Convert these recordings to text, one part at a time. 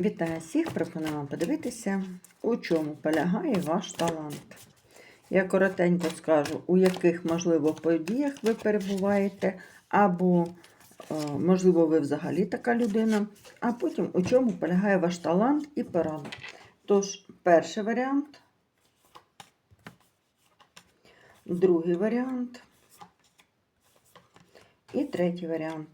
Вітаю всіх! Пропоную вам подивитися, у чому полягає ваш талант. Я коротенько скажу, у яких, можливо, подіях ви перебуваєте, або, е, можливо, ви взагалі така людина, а потім у чому полягає ваш талант і порада. Тож, перший варіант, другий варіант і третій варіант.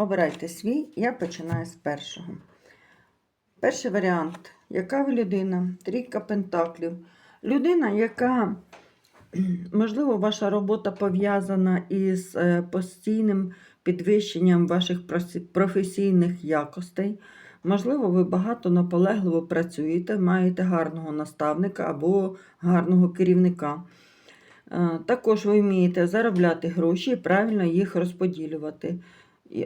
Обирайте свій, я починаю з першого. Перший варіант. Яка ви людина? Трійка пентаклів. Людина, яка, можливо, ваша робота пов'язана із е, постійним підвищенням ваших професійних якостей. Можливо, ви багато наполегливо працюєте, маєте гарного наставника або гарного керівника. Е, Також ви вмієте заробляти гроші і правильно їх розподілювати.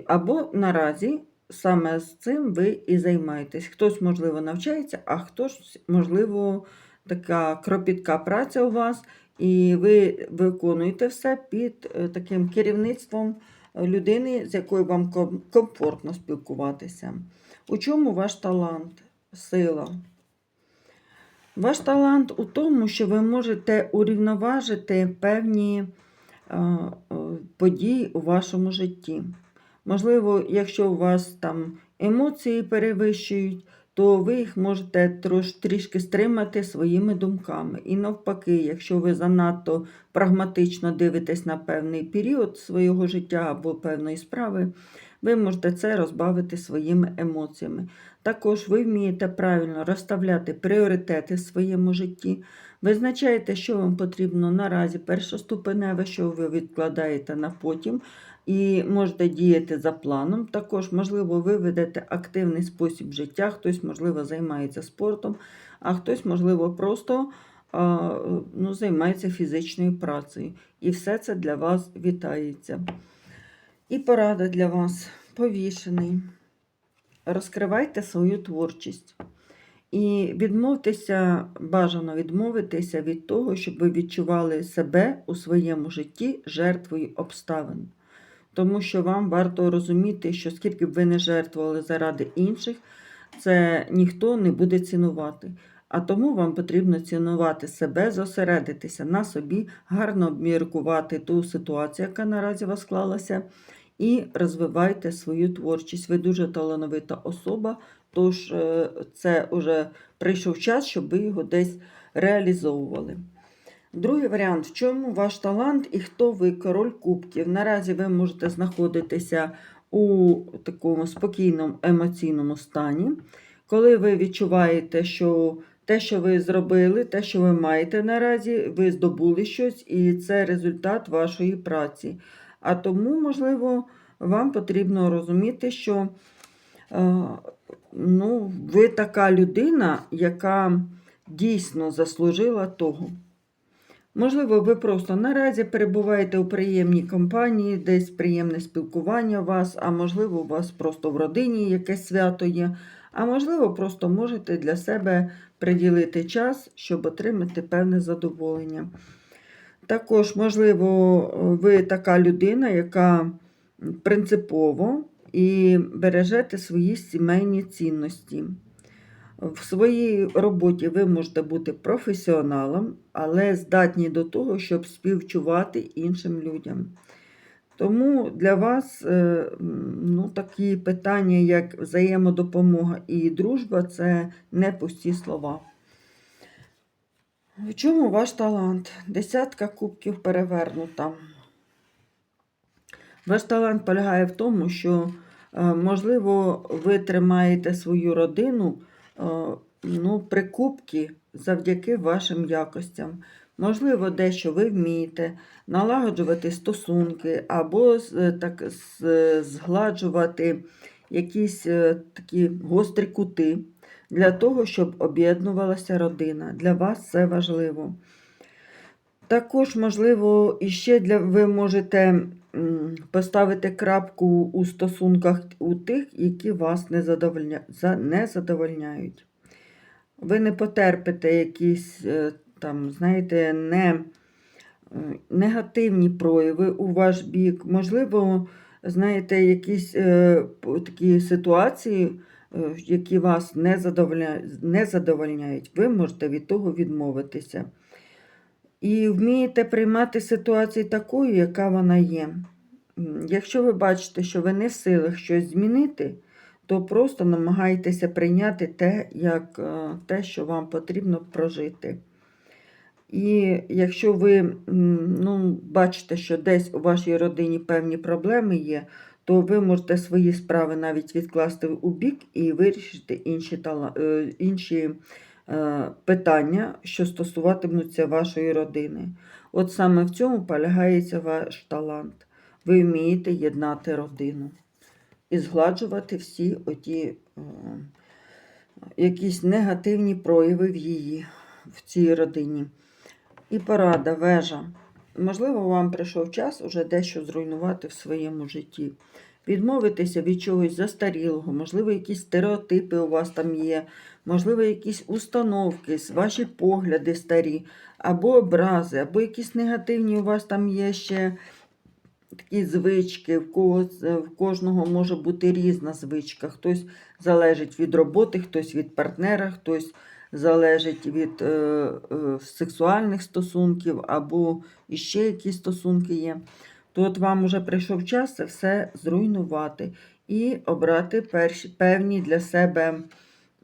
Або наразі саме з цим ви і займаєтесь. Хтось, можливо, навчається, а хтось, можливо, така кропітка праця у вас, і ви виконуєте все під е, таким керівництвом е, людини, з якою вам комфортно спілкуватися. У чому ваш талант, сила? Ваш талант у тому, що ви можете урівноважити певні е, події у вашому житті. Можливо, якщо у вас там емоції перевищують, то ви їх можете трош, трішки стримати своїми думками. І навпаки, якщо ви занадто прагматично дивитесь на певний період свого життя або певної справи, ви можете це розбавити своїми емоціями. Також ви вмієте правильно розставляти пріоритети в своєму житті. Визначаєте, що вам потрібно наразі, першоступеневе, що ви відкладаєте на потім, і можете діяти за планом. Також, можливо, ви ведете активний спосіб життя, хтось, можливо, займається спортом, а хтось, можливо, просто ну, займається фізичною працею. І все це для вас вітається. І порада для вас повішений. Розкривайте свою творчість. І відмовтеся, бажано відмовитися від того, щоб ви відчували себе у своєму житті жертвою обставин. Тому що вам варто розуміти, що скільки б ви не жертвували заради інших, це ніхто не буде цінувати. А тому вам потрібно цінувати себе, зосередитися на собі, гарно обміркувати ту ситуацію, яка наразі у вас склалася, і розвивайте свою творчість. Ви дуже талановита особа, тож е, це вже прийшов час, щоб ви його десь реалізовували. Другий варіант: в чому ваш талант і хто ви король кубків? Наразі ви можете знаходитися у такому спокійному емоційному стані, коли ви відчуваєте, що те, що ви зробили, те, що ви маєте наразі, ви здобули щось, і це результат вашої праці. А тому, можливо, вам потрібно розуміти, що е, ну, ви така людина, яка дійсно заслужила того. Можливо, ви просто наразі перебуваєте у приємній компанії, десь приємне спілкування у вас, а можливо, у вас просто в родині якесь свято є, а можливо, просто можете для себе приділити час, щоб отримати певне задоволення. Також, можливо, ви така людина, яка принципово і бережете свої сімейні цінності. В своїй роботі ви можете бути професіоналом, але здатні до того, щоб співчувати іншим людям. Тому для вас е, ну, такі питання, як взаємодопомога і дружба, це не пусті слова. В чому ваш талант? Десятка кубків перевернута. Ваш талант полягає в тому, що, е, можливо, ви тримаєте свою родину е, ну, при кубці завдяки вашим якостям. Можливо, дещо ви вмієте налагоджувати стосунки або е, так, згладжувати якісь такі гострі кути для того, щоб об'єднувалася родина. Для вас це важливо. Також, можливо, іще для ви можете поставити крапку у стосунках у тих, які вас не, задовольняють. Ви не потерпите якісь е, там, знаєте, не, негативні прояви у ваш бік. Можливо, знаєте, якісь е, такі ситуації е, які вас не задовольняють, ви можете від того відмовитися. І вмієте приймати ситуацію такою, яка вона є. Якщо ви бачите, що ви не в силах щось змінити, то просто намагайтеся прийняти те, як е, те, що вам потрібно прожити. І якщо ви ну, бачите, що десь у вашій родині певні проблеми є, то ви можете свої справи навіть відкласти у бік і вирішити інші, е, інші питання, що стосуватимуться вашої родини. От саме в цьому полягається ваш талант. Ви вмієте єднати родину і згладжувати всі оті е, якісь негативні прояви в її, в цій родині. І порада, вежа. Можливо, вам прийшов час уже дещо зруйнувати в своєму житті. Відмовитися від чогось застарілого, можливо, якісь стереотипи у вас там є, можливо, якісь установки, ваші погляди старі, або образи, або якісь негативні у вас там є ще такі звички, в, когось, е, в кожного може бути різна звичка. Хтось залежить від роботи, хтось від партнера, хтось залежить від е, е, сексуальних стосунків, або іще якісь стосунки є. То от вам вже прийшов час це все зруйнувати і обрати перші, певні для себе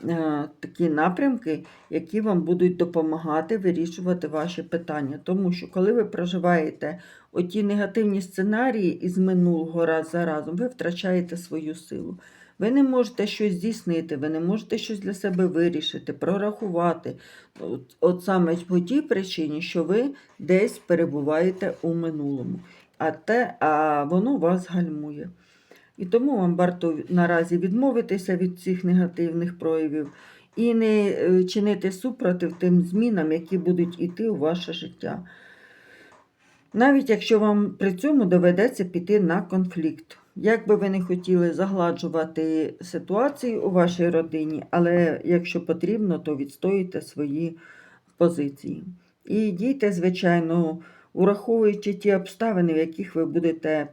е, такі напрямки, які вам будуть допомагати вирішувати ваші питання. Тому що коли ви проживаєте оті негативні сценарії із минулого раз за разом, ви втрачаєте свою силу. Ви не можете щось здійснити, ви не можете щось для себе вирішити, прорахувати. От, от саме по тій причині, що ви десь перебуваєте у минулому, а, те, а воно вас гальмує. І тому вам варто наразі відмовитися від цих негативних проявів і не е, чинити супротив тим змінам, які будуть йти у ваше життя. Навіть якщо вам при цьому доведеться піти на конфлікт. Як би ви не хотіли загладжувати ситуацію у вашій родині, але якщо потрібно, то відстоїте свої позиції. І дійте, звичайно, ураховуючи ті обставини, в яких ви будете е,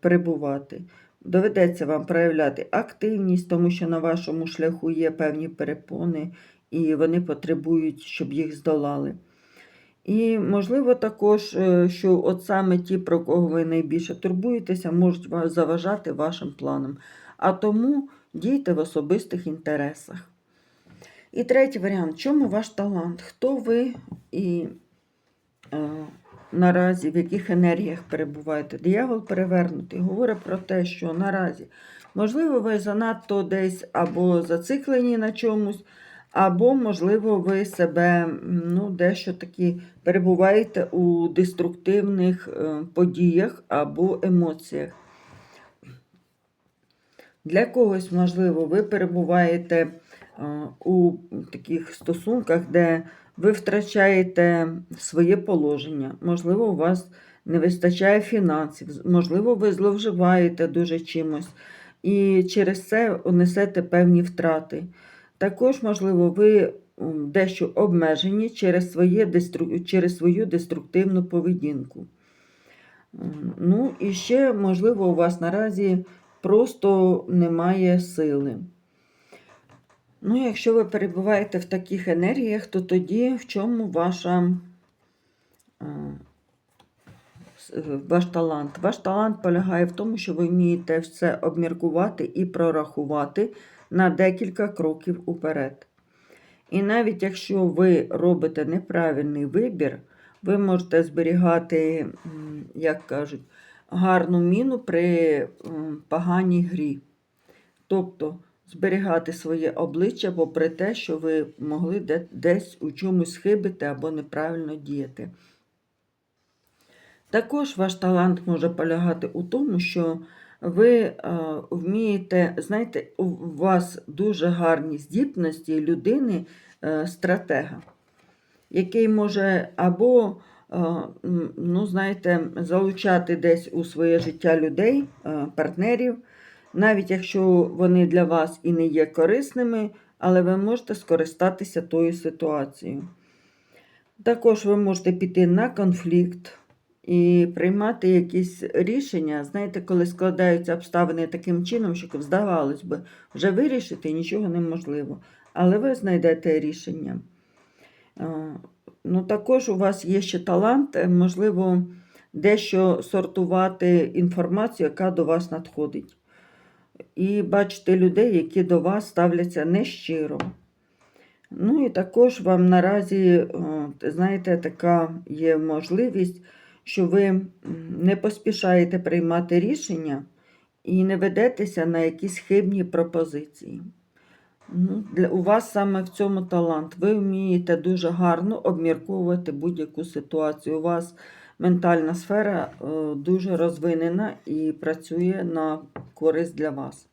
перебувати. Доведеться вам проявляти активність, тому що на вашому шляху є певні перепони, і вони потребують, щоб їх здолали. І, можливо, також, е, що от саме ті, про кого ви найбільше турбуєтеся, можуть заважати вашим планам. А тому дійте в особистих інтересах. І третій варіант: чому ваш талант? Хто ви і е, наразі в яких енергіях перебуваєте? Диявол перевернутий говорить про те, що наразі, можливо, ви занадто десь або зациклені на чомусь, або, можливо, ви себе ну, дещо таки перебуваєте у деструктивних е, подіях або емоціях. Для когось, можливо, ви перебуваєте е, у таких стосунках, де ви втрачаєте своє положення. Можливо, у вас не вистачає фінансів, можливо, ви зловживаєте дуже чимось, і через це несете певні втрати. Також, можливо, ви дещо обмежені через, своє, через свою деструктивну поведінку. Ну, і ще, можливо, у вас наразі просто немає сили. Ну, якщо ви перебуваєте в таких енергіях, то тоді в чому ваша, е, е, ваш талант? Ваш талант полягає в тому, що ви вмієте все обміркувати і прорахувати на декілька кроків уперед. І навіть якщо ви робите неправильний вибір, ви можете зберігати, як кажуть, гарну міну при поганій грі. Тобто зберігати своє обличчя попри те, що ви могли десь у чомусь схибити або неправильно діяти. Також ваш талант може полягати у тому, що ви е, вмієте, знаєте, у вас дуже гарні здібності людини е, стратега, який може або е, ну, знаєте, залучати десь у своє життя людей, партнерів, навіть якщо вони для вас і не є корисними, але ви можете скористатися тою ситуацією. Також ви можете піти на конфлікт і приймати якісь рішення, знаєте, коли складаються обставини таким чином, що здавалось би, вже вирішити нічого неможливо. Але ви знайдете рішення. Е, Ну, також у вас є ще талант, можливо, дещо сортувати інформацію, яка до вас надходить. І бачите людей, які до вас ставляться нещиро. Ну і також вам наразі, знаєте, така є можливість, що ви не поспішаєте приймати рішення і не ведетеся на якісь хибні пропозиції. Ну, для, у вас саме в цьому талант. Ви вмієте дуже гарно обмірковувати будь-яку ситуацію. У вас ментальна сфера е, дуже розвинена і працює на користь для вас.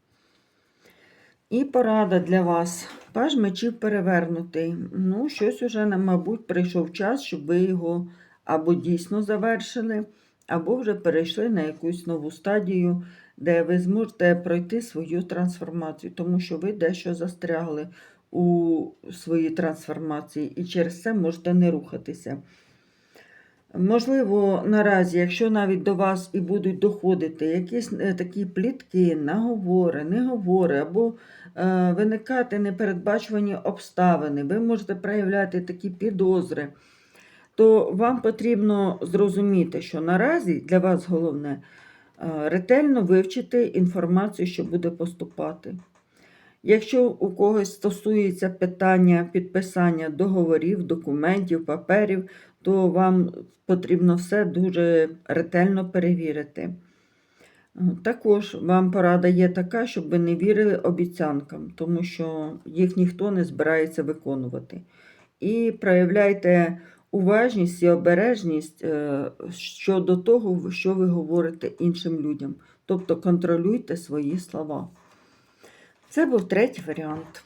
І порада для вас. Паж мечів перевернутий. Ну, щось уже, мабуть, прийшов час, щоб ви його або дійсно завершили, або вже перейшли на якусь нову стадію, де ви зможете пройти свою трансформацію, тому що ви дещо застрягли у своїй трансформації і через це можете не рухатися. Можливо, наразі, якщо навіть до вас і будуть доходити якісь е, такі плітки, наговори, неговори, або е, виникати непередбачувані обставини, ви можете проявляти такі підозри, то вам потрібно зрозуміти, що наразі для вас головне е, ретельно вивчити інформацію, що буде поступати. Якщо у когось стосується питання підписання договорів, документів, паперів, то вам потрібно все дуже ретельно перевірити. Також вам порада є така, щоб ви не вірили обіцянкам, тому що їх ніхто не збирається виконувати. І проявляйте уважність і обережність е, щодо того, що ви говорите іншим людям. Тобто контролюйте свої слова. Це був третій варіант.